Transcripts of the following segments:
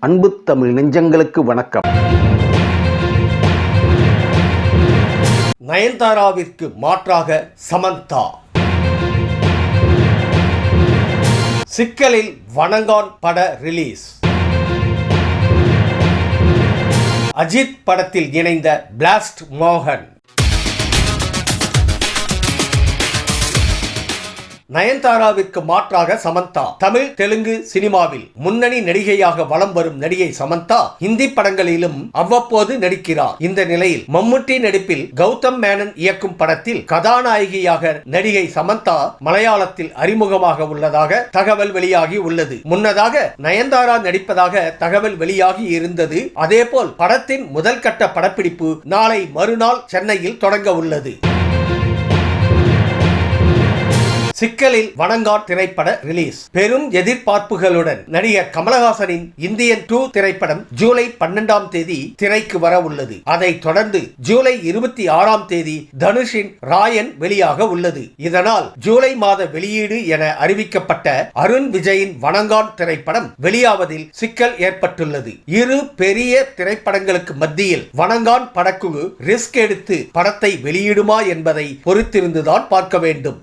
அன்பு தமிழ் நெஞ்சங்களுக்கு வணக்கம். நயன்தாராவிற்கு மாற்றாக சமந்தா. சிக்கலில் வணங்கான் பட ரிலீஸ். அஜித் படத்தில் இணைந்த பிளாஸ்ட் மோகன் நயன்தாராவிற்கு மாற்றாக சமந்தா. தமிழ் தெலுங்கு சினிமாவில் முன்னணி நடிகையாக வலம் வரும் நடிகை சமந்தா இந்தி படங்களிலும் அவ்வப்போது நடிக்கிறார். இந்த நிலையில் மம்முட்டி நடிப்பில் கௌதம் மேனன் இயக்கும் படத்தில் கதாநாயகியாக நடிகை சமந்தா மலையாளத்தில் அறிமுகமாக உள்ளதாக தகவல் வெளியாகி உள்ளது. முன்னதாக நயன்தாரா நடிப்பதாக தகவல் வெளியாகி இருந்தது. அதேபோல் படத்தின் முதல் கட்ட படப்பிடிப்பு நாளை மறுநாள் சென்னையில் தொடங்க உள்ளது. சிக்கலில் வணங்கான் திரைப்பட ரிலீஸ் பெரும் எதிர்பார்ப்புகளுடன் நடிகர் கமலஹாசனின் இந்தியன் டூ திரைப்படம் ஜூலை பன்னெண்டாம் தேதி திரைக்கு வர உள்ளது. அதைத் தொடர்ந்து ஜூலை இருபத்தி ஆறாம் தேதி தனுஷின் ராயன் வெளியாக உள்ளது. இதனால் ஜூலை மாத வெளியீடு என அறிவிக்கப்பட்ட அருண் விஜயின் வணங்கான் திரைப்படம் வெளியாவதில் சிக்கல் ஏற்பட்டுள்ளது. இரு பெரிய திரைப்படங்களுக்கு மத்தியில் வணங்கான் படக்குழு ரிஸ்க் எடுத்து படத்தை வெளியிடுமா என்பதை பொறுத்திருந்துதான் பார்க்க வேண்டும்.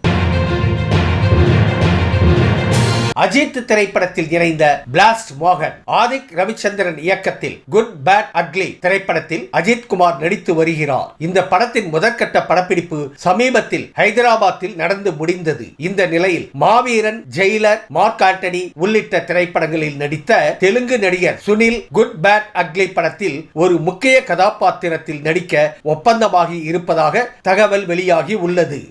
அஜித் திரைப்படத்தில் இணைந்த பிளாஸ்ட் மோகன் ஆதிக் ரவிச்சந்திரன் இயக்கத்தில் குட் பேட் அக்லி திரைப்படத்தில் அஜித் குமார் நடித்து வருகிறார். இந்த படத்தின் முதற்கட்ட படப்பிடிப்பு சமீபத்தில் ஹைதராபாத்தில் நடந்து முடிந்தது. இந்த நிலையில் மாவீரன் ஜெயிலர் மார்க் ஆண்டனி உள்ளிட்ட திரைப்படங்களில் நடித்த தெலுங்கு நடிகர் சுனில் குட் பேட் அக்லி படத்தில் ஒரு முக்கிய கதாபாத்திரத்தில் நடிக்க ஒப்பந்தமாகி இருப்பதாக தகவல் வெளியாகி உள்ளது.